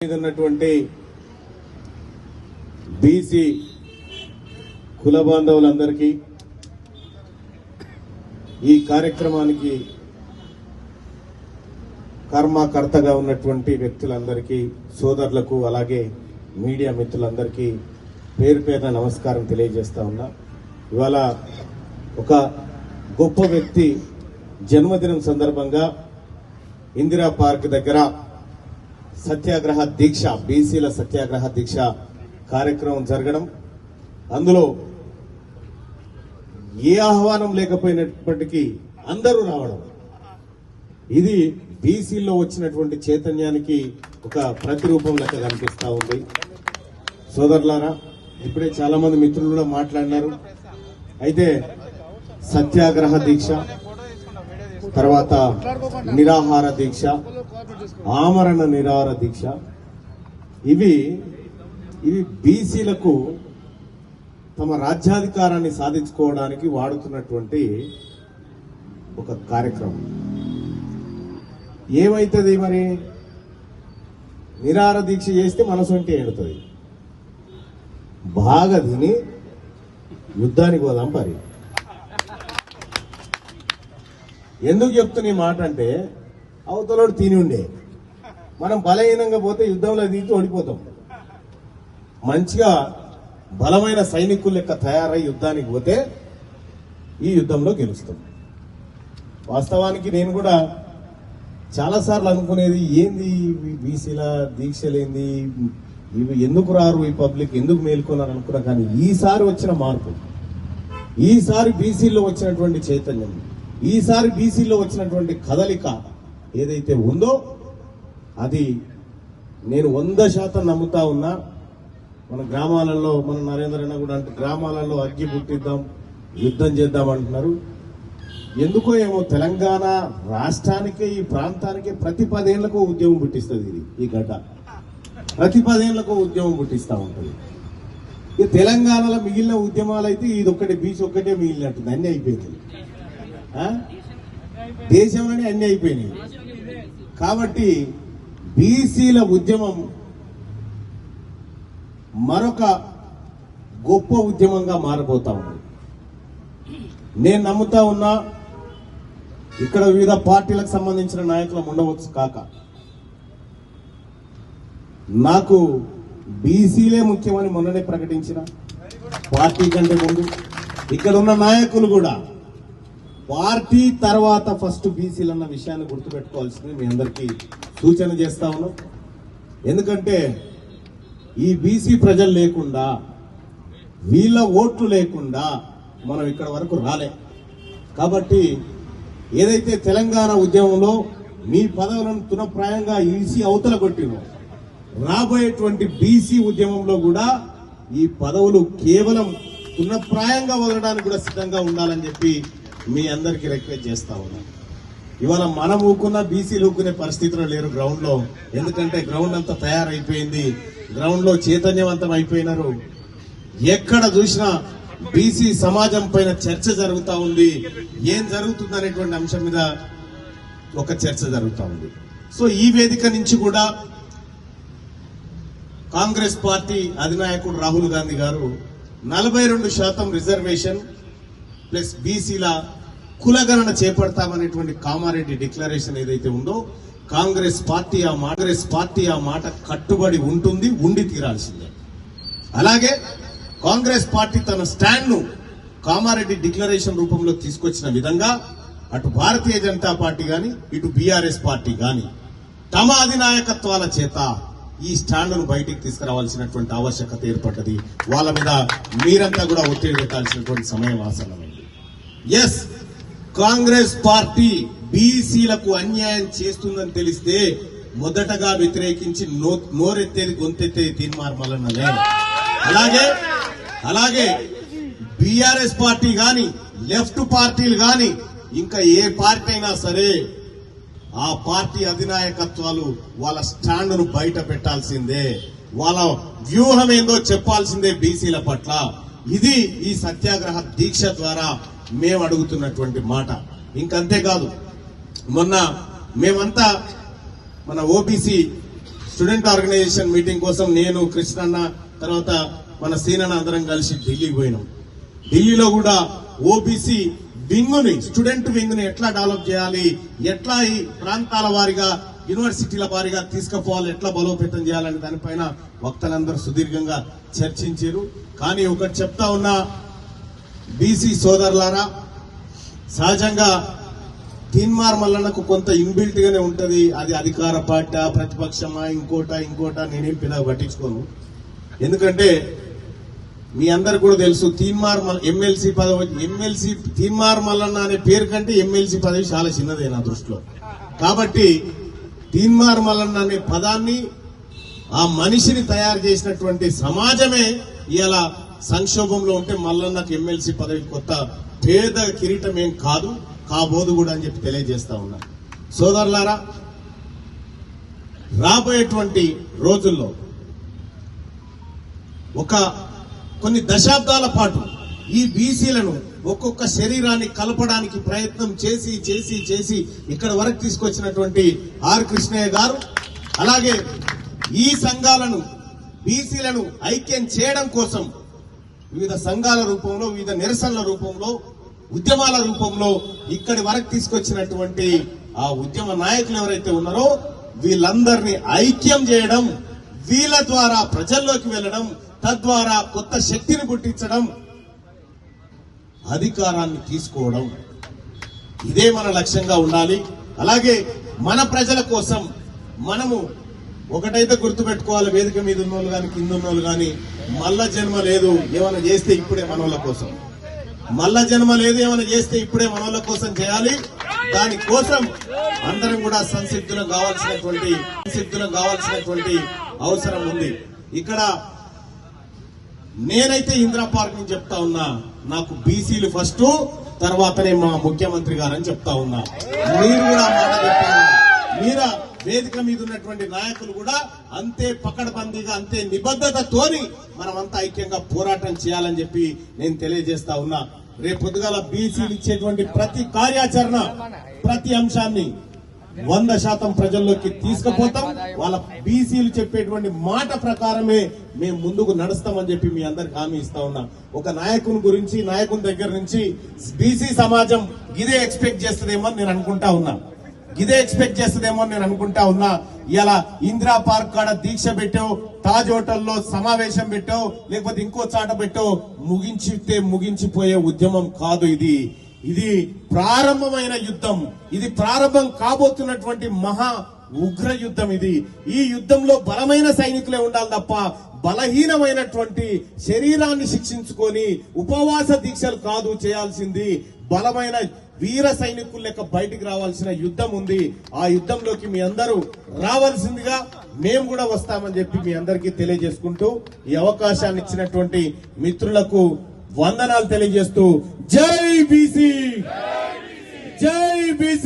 ఉన్నటువంటి బీసీ కుల బాంధవులందరికీ ఈ కార్యక్రమానికి కర్మకర్తగా ఉన్నటువంటి వ్యక్తులందరికీ సోదరులకు అలాగే మీడియా మిత్రులందరికీ పేరు పేరున నమస్కారం తెలియజేస్తా ఉన్నా. ఇవాళ ఒక గొప్ప వ్యక్తి జన్మదినం సందర్భంగా ఇందిరా పార్క్ దగ్గర సత్యాగ్రహ దీక్ష బీసీల సత్యాగ్రహ దీక్ష కార్యక్రమం జరగడం. అందులో ఏ ఆహ్వానం లేకపోయినప్పటికీ అందరూ రావడం. ఇది బీసీలో వచ్చినటువంటి చైతన్యానికి ఒక ప్రతిరూపం లెక్క కనిపిస్తూ ఉంది. సోదరులారా ఇప్పుడే చాలా మంది మిత్రులు కూడా మాట్లాడినారు. అయితే సత్యాగ్రహ దీక్ష తర్వాత నిరాహార దీక్ష ఆమరణ నిరాహార దీక్ష. ఇవి ఇవి బీసీలకు తమ రాజ్యాధికారాన్ని సాధించుకోవడానికి వాడుతున్నటువంటి ఒక కార్యక్రమం. ఏమైతుంది మరి? నిరాహార దీక్ష చేస్తే మనసు అంటే ఏడుతుంది? బాగా తిని యుద్ధానికి పోదాం పరి. ఎందుకు చెప్తున్న ఈ మాట అంటే అవతలోడు తిని ఉండే. మనం బలహీనంగా పోతే యుద్ధంలో దిగి ఓడిపోతాం. మంచిగా బలమైన సైనికుల లెక్క తయారై యుద్ధానికి పోతే ఈ యుద్ధంలో గెలుస్తాం. వాస్తవానికి నేను కూడా చాలాసార్లు అనుకునేది ఏంది బీసీల దీక్షలేంది? ఇవి ఎందుకు రారు ఈ పబ్లిక్? ఎందుకు మేల్కొన్నారు? అనుకున్నా కానీ ఈసారి వచ్చిన మార్పు ఈసారి బీసీలో వచ్చినటువంటి చైతన్యం ఈసారి బీసీలో వచ్చినటువంటి కదలిక ఏదైతే ఉందో అది నేను వంద శాతం నమ్ముతా ఉన్నా. మన గ్రామాలలో మన నరేంద్ర కూడా అంటే గ్రామాలలో అగ్గి పుట్టిద్దాం యుద్ధం చేద్దాం అంటున్నారు. ఎందుకో ఏమో తెలంగాణ రాష్ట్రానికే ఈ ప్రాంతానికే ప్రతి పదేళ్ళకు ఉద్యమం పుట్టిస్తుంది ఇది ఈ గడ్డ ప్రతి పదేళ్ళకు ఉద్యమం పుట్టిస్తూ ఉంటుంది. ఇక తెలంగాణలో మిగిలిన ఉద్యమాలు అయితే ఇది ఒక్కటే బీచ్ ఒక్కటే మిగిలినట్టుంది అన్నీ అయిపోయింది దేశంలోనే అన్ని అయిపోయినాయి. కాబట్టి బీసీల ఉద్యమం మరొక గొప్ప ఉద్యమంగా మారబోతా ఉంది. నేను నమ్ముతా ఉన్నా ఇక్కడ వివిధ పార్టీలకు సంబంధించిన నాయకులు ఉండవచ్చు కాక. నాకు బీసీలే ముఖ్యమని మొన్ననే ప్రకటించిన. పార్టీ కంటే ముందు ఇక్కడ ఉన్న నాయకులు కూడా పార్టీ తర్వాత ఫస్ట్ బీసీలు అన్న విషయాన్ని గుర్తుపెట్టుకోవాల్సింది మీ అందరికీ సూచన చేస్తా ఉన్నాం. ఎందుకంటే ఈ బీసీ ప్రజలు లేకుండా వీళ్ళ ఓట్లు లేకుండా మనం ఇక్కడ వరకు రాలే. కాబట్టి ఏదైతే తెలంగాణ ఉద్యమంలో మీ పదవులను తునప్రాయంగా ఈసీ అవతల కొట్టినో రాబోయేటువంటి బీసీ ఉద్యమంలో కూడా ఈ పదవులు కేవలం తునప్రాయంగా వదలడానికి కూడా సిద్ధంగా ఉండాలని చెప్పి మీ అందరికీ రిక్వెస్ట్ చేస్తా ఉన్నాను ఇవాళ మనం ఊకున్న బీసీలు ఊకునే పరిస్థితిలో లేరు గ్రౌండ్లో ఎందుకంటే గ్రౌండ్ అంతా తయారైపోయింది. గ్రౌండ్లో చైతన్యవంతం అయిపోయినారు. ఎక్కడ చూసినా బీసీ సమాజం పైన చర్చ జరుగుతా ఉంది. ఏం జరుగుతుంది అనేటువంటి అంశం మీద ఒక చర్చ జరుగుతూ ఉంది. సో ఈ వేదిక నుంచి కూడా కాంగ్రెస్ పార్టీ అధినాయకుడు రాహుల్ గాంధీ గారు నలభై రెండు శాతం రిజర్వేషన్ ప్లస్ బీసీల కులగణన చేపడతామనేటువంటి కామారెడ్డి డిక్లరేషన్ ఏదైతే ఉందో కాంగ్రెస్ పార్టీ ఆ మాట కాంగ్రెస్ పార్టీ ఆ మాట కట్టుబడి ఉంటుంది ఉండి తీరాల్సిందే. అలాగే కాంగ్రెస్ పార్టీ తన స్టాండ్ను కామారెడ్డి డిక్లరేషన్ రూపంలో తీసుకొచ్చిన విధంగా అటు భారతీయ జనతా పార్టీ కానీ ఇటు బీఆర్ఎస్ పార్టీ కానీ తమ అధినాయకత్వాల చేత ఈ స్టాండ్ను బయటికి తీసుకురావాల్సినటువంటి ఆవశ్యకత ఏర్పడ్డది. వాళ్ళ మీద మీరంతా కూడా ఒత్తిడి పెట్టాల్సినటువంటి సమయం ఆసన్నమైంది. ఎస్ కాంగ్రెస్ పార్టీ బీసీలకు అన్యాయం చేస్తుందని తెలిస్తే మొదటగా వ్యతిరేకించి నో నోరెత్తేది గొంతెత్తేది తీర్మార్మలన్న లేదు. అలాగే అలాగే బీఆర్ఎస్ పార్టీ గాని లెఫ్ట్ పార్టీలు గాని ఇంకా ఏ పార్టీ అయినా సరే ఆ పార్టీ అధినాయకత్వాలు వాళ్ళ స్టాండ్ను బయట పెట్టాల్సిందే. వాళ్ళ వ్యూహం ఏందో చెప్పాల్సిందే బీసీల పట్ల. ఇది ఈ సత్యాగ్రహ దీక్ష ద్వారా మేము అడుగుతున్నటువంటి మాట. ఇంకంతేకాదు మొన్న మేమంతా మన ఓబీసీ స్టూడెంట్ ఆర్గనైజేషన్ మీటింగ్ కోసం నేను కృష్ణన్న తర్వాత మన సీనన్న అందరం కలిసి ఢిల్లీకి పోయినాం. ఢిల్లీలో కూడా ఓబీసీ వింగుని స్టూడెంట్ వింగుని ఎట్లా డెవలప్ చేయాలి ఎట్లా ఈ ప్రాంతాల వారిగా యూనివర్సిటీల వారిగా తీసుకుపోవాలి ఎట్లా బలోపేతం చేయాలనే దానిపైన వక్తలందరూ సుదీర్ఘంగా చర్చించారు. కానీ ఒకటి చెప్తా ఉన్నా బీసీ సోదరులారా సహజంగా తీన్మార్ మల్లన్నకు కొంత ఇన్బిల్ట్ గానే ఉంటది. అది అధికార పార్టీ ప్రతిపక్షమా ఇంకోట ఇంకోట నేనేం పెద్దగా పట్టించుకోను. ఎందుకంటే మీ అందరు కూడా తెలుసు తీన్మార్ మల్ ఎమ్మెల్సీ పదవి ఎమ్మెల్సీ తీన్మార్ మల్లన్న అనే పేరు కంటే ఎమ్మెల్సీ పదవి చాలా చిన్నదే నా దృష్టిలో. కాబట్టి తీన్మార్ మల్లన్న అనే పదాన్ని ఆ మనిషిని తయారు చేసినటువంటి సమాజమే ఇలా సంక్షోభంలో ఉంటే మల్లన్నకు ఎమ్మెల్సీ పదవి కొత్త పేద కిరీటం ఏం కాదు కాబోదు కూడా అని చెప్పి తెలియజేస్తా ఉన్నా. సోదరులారా రాబోయేటువంటి రోజుల్లో ఒక కొన్ని దశాబ్దాల పాటు ఈ బీసీలను ఒక్కొక్క శరీరాన్ని కలపడానికి ప్రయత్నం చేసి చేసి చేసి ఇక్కడ వరకు తీసుకొచ్చినటువంటి ఆర్ కృష్ణయ్య గారు అలాగే ఈ సంఘాలను బీసీలను ఐక్యం చేయడం కోసం వివిధ సంఘాల రూపంలో వివిధ నిరసనల రూపంలో ఉద్యమాల రూపంలో ఇక్కడి వరకు తీసుకొచ్చినటువంటి ఆ ఉద్యమ నాయకులు ఎవరైతే ఉన్నారో వీళ్ళందరినీ ఐక్యం చేయడం వీళ్ళ ద్వారా ప్రజల్లోకి వెళ్ళడం తద్వారా కొత్త శక్తిని పుట్టించడం అధికారాన్ని తీసుకోవడం. ఇదే మన లక్ష్యంగా ఉండాలి. అలాగే మన ప్రజల కోసం మనము ఒకటైతే గుర్తుపెట్టుకోవాలి వేదిక మీద ఉన్నోళ్ళు కానీ కింద ఉన్నోళ్ళు కానీ మల్ల జన్మ లేదు ఏమైనా చేస్తే ఇప్పుడే మనోళ్ళ కోసం. మల్ల జన్మ లేదు ఏమైనా చేస్తే ఇప్పుడే మనోళ్ళ కోసం చేయాలి. దానికోసం అందరం కూడా సంసిద్ధులం కావాల్సినటువంటి సంసిద్ధులం కావాల్సినటువంటి అవసరం ఉంది. ఇక్కడ నేనైతే ఇందిరా పార్క్ నుంచి చెప్తా ఉన్నా నాకు బీసీలు ఫస్ట్ తర్వాతనే మా ముఖ్యమంత్రి గారని చెప్తా ఉన్నా. మీరు కూడా మాట చెప్పారు మీరా వేదిక మీద ఉన్నటువంటి నాయకులు కూడా అంతే పకడ్బందీగా అంతే నిబద్ధతతోని మనమంతా ఐక్యంగా పోరాటం చేయాలని చెప్పి నేను తెలియజేస్తా ఉన్నా. రేపు పొద్దుగాల బీసీలు ఇచ్చేటువంటి ప్రతి కార్యాచరణ ప్రతి అంశాన్ని వంద శాతం ప్రజల్లోకి తీసుకుపోతాం. వాళ్ళ బీసీలు చెప్పేటువంటి మాట ప్రకారమే మేము ముందుకు నడుస్తామని చెప్పి మీ అందరికి హామీ ఇస్తా ఉన్నా. ఒక నాయకుని గురించి నాయకుని దగ్గర నుంచి బీసీ సమాజం ఇదే ఎక్స్పెక్ట్ చేస్తుందేమో అని నేను అనుకుంటా ఉన్నా. ఇదే ఎక్స్పెక్ట్ చేస్తుందేమో అని నేను అనుకుంటా ఉన్నా. ఇలా ఇందిరా పార్క్ కాడ దీక్ష పెట్టావు తాజ్ హోటల్లో సమావేశం పెట్టావు లేకపోతే ఇంకో చాట పెట్టావు ముగించితే ముగించిపోయే ఉద్యమం కాదు ఇది. ఇది ప్రారంభమైన యుద్ధం. ఇది ప్రారంభం కాబోతున్నటువంటి మహా ఉగ్ర యుద్ధం ఇది. ఈ యుద్ధంలో బలమైన సైనికులే ఉండాలి తప్ప బలహీనమైనటువంటి శరీరాన్ని శిక్షించుకొని ఉపవాస దీక్షలు కాదు చేయాల్సింది బలమైన వీర సైనికుల లెక్క బయటికి రావాల్సిన యుద్ధం ఉంది. ఆ యుద్ధంలోకి మీ అందరూ రావాల్సిందిగా మేము కూడా వస్తామని చెప్పి మీ అందరికీ తెలియజేసుకుంటూ ఈ అవకాశాన్ని ఇచ్చినటువంటి మిత్రులకు వందనాలు తెలియజేస్తూ జై బీసీ! జై బీసీ!